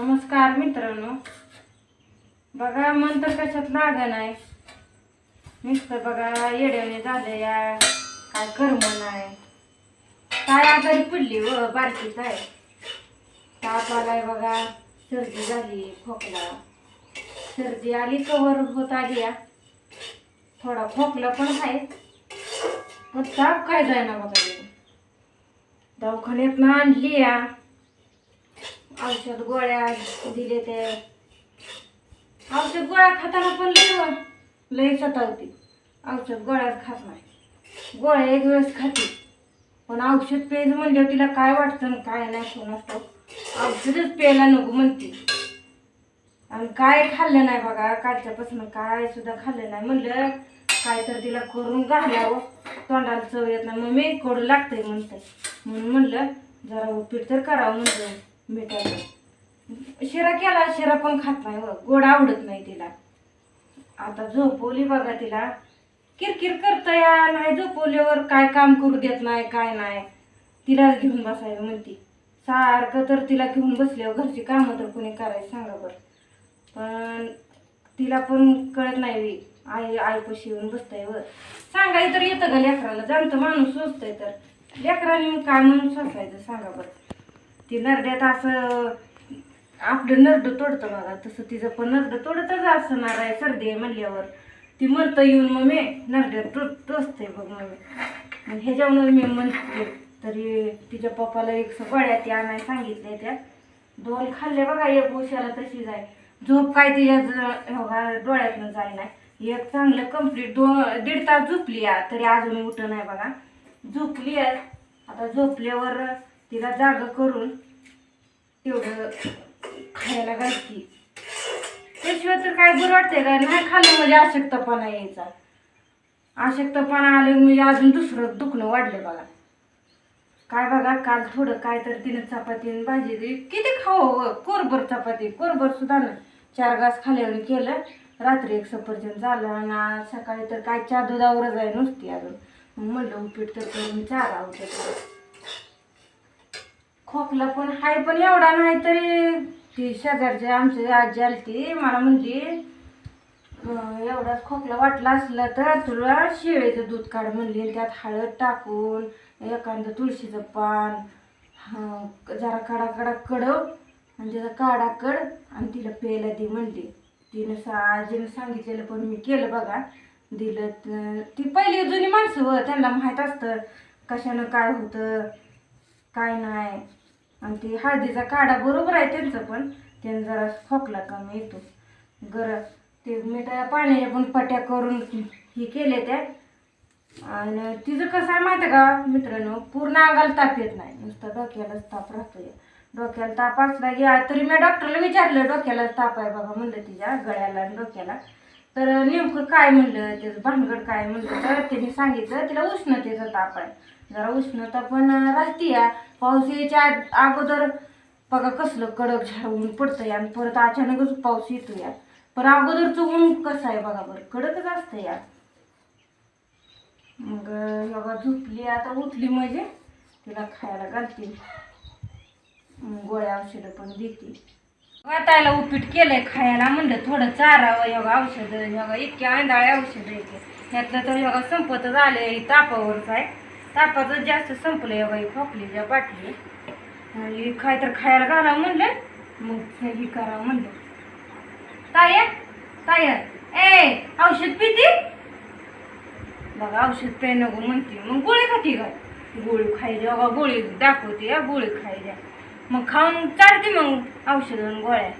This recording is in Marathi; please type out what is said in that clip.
नमस्कार मित्रांनो. बघा मन तर कशात लाग नाही नुसतं बघा येड्याने झालं या काय कर्म नाही काय आजारी पडली व बारकीच आहे ताप आलाय बघा सर्दी झाली खोकला. सर्दी आली कवर होत आली या. थोडा खोकला पण आहे. पण ताप काय जायना बघा. हे. दवाखान्यात आणली या. औषध गोळ्या दिले ते. औषध गोळ्या खाताना पण लय लय सतावती. औषध गोळ्याच खात नाही. गोळ्या एक वेळेस खाते. पण औषध प्यायचं म्हणजे तिला काय वाटतं काय नाही कोण असतो. औषधच प्यायला नको म्हणते. आणि काय खाल्लं नाही बघा कालच्यापासून काय सुद्धा खाल्लं नाही म्हणलं. काय तर तिला करून घालावं. तोंडाला चव येत नाही. मग मी कडू लागतंय म्हणते म्हणून म्हणलं जरा उपीट तर करावं म्हणलं. भेटायला शिरा केला शिरा पण खात नाही व. गोड आवडत नाही तिला. आता झोपवली बघा तिला. किरकिर करता या नाही झोपवल्यावर काय काम करू देत नाही काय नाही. तिलाच घेऊन बसायला म्हणती. सारखं तर तिला घेऊन बसल्यावर घरची कामं तर कोणी करायचं सांगा बरं. पण तिला पण कळत नाही आई आईपाशी येऊन बसताय व सांगाय तर येतं का लेकराला. जाणतं माणूस सोचतंय तर. लेकराने काय म्हणून सोसायचं सांगा बरं. ती नरड्यात असं आपलं नरड तोडतं बघा तसं तिचं पण नरड तोडतच असणार आहे सर्दी आहे म्हणल्यावर. ती म्हणतं येऊन मग मी नरड्यात तो टोचते बघ मग मी. ह्याच्यावर मी म्हणते तरी तिच्या पप्पाला एक गोळ्या ती आणाय सांगितल्या त्या. दोन खाल्ले बघा एक उशाला तशी जाय झोप काय तिच्या डोळ्यातनं जाय नाही एक चांगलं कंप्लीट दोन दीड तास झोपली तरी अजून उठ नाही बघा. झोपली आहे. आता झोपल्यावर तिला जाग करून तेवढं खायला घालती. त्याशिवाय तर काय बरं वाटतंय का? नाही खाल्लं म्हणजे अशक्तपणा यायचा. अशक्तपणा आले म्हणजे अजून दुसरं दुखणं वाढलं बघा. काय बघा काल थोडं काय तर तिने चपाती आणि भाजी दिली. किती खाऊ हो, कोरभर चपाती. कोरभर सुद्धा ना चार घास खाल्यावर केलं. रात्री एक सफरचंद झालं आणि सकाळी तर काय चार दुधावरच आहे नुसती अजून. म्हणलं उपीट तर करून चारा होते खोकला पण हाय पण एवढा नाही तरी ती शेजारची आमची आजी आली ती मला म्हणली एवढाच खोकला वाटला असला तर तुला शेळीचं दूध काढ म्हणली आणि त्यात हळद टाकून एखादं तुळशीचं पान जरा काढा कडा कडव आणि त्याचा काढा कड आणि तिला प्यायला दे म्हणली. तिनं सा आजीनं सांगितलेलं पण मी केलं बघा. दिलं ती पहिली जुनी माणसं व त्यांना माहीत असतं कशानं काय होतं काय नाही. आणि ती हळदीचा काढा बरोबर आहे त्यांचं पण. त्यानं जरा खोकला कमी येतो. गरज ते मिठा पाण्याच्या पण पट्या करून हे केले त्या. आणि तिचं कसं आहे माहिती का मित्रांनो पूर्ण अंगाला ताप येत नाही. नुसतं डोक्यालाच ताप राहतोय. डोक्याला ताप असला की तरी मी डॉक्टरला विचारलं डोक्याला ताप आहे बाबा म्हणलं तिच्या गळ्याला आणि डोक्याला. तर नेमकं काय म्हणलं त्याचं भानगड काय म्हणलं तर तिने सांगितलं तिला उष्णतेचा ताप आहे. जरा उष्णता पण राहते या. पाऊस यायच्या अगोदर बघा कसलं कडक झाडून पडतं आणि परत अचानकच पाऊस येतो या. पण अगोदरचं ऊन कसं आहे बघा बरं कडकच असतं या. मग बघा झोपली आता उठली म्हणजे तिला खायला घालते. गोळ्या औषधं पण देते. वाटायला उपीट केलंय खायला म्हणलं थोडं चारावं योगा औषधं योगा इतके आंधळे औषधं येते ह्यातलं तर योगा संपतच आले तापावरच आहे. तापाचं जास्त संपलं या बाई खोकली खोकलीच्या बाटली. आणि काय तर खायला घाला म्हणलं मग हे करावं म्हणलं. ताय ताय. ए औषध पिती? बघा औषध पे नको म्हणते. मग गोळी खाती का? गोळी खायची बघा गोळी दाखवते या गोळी खायच्या मग खाऊन चालते मग औषध आणि गोळ्या.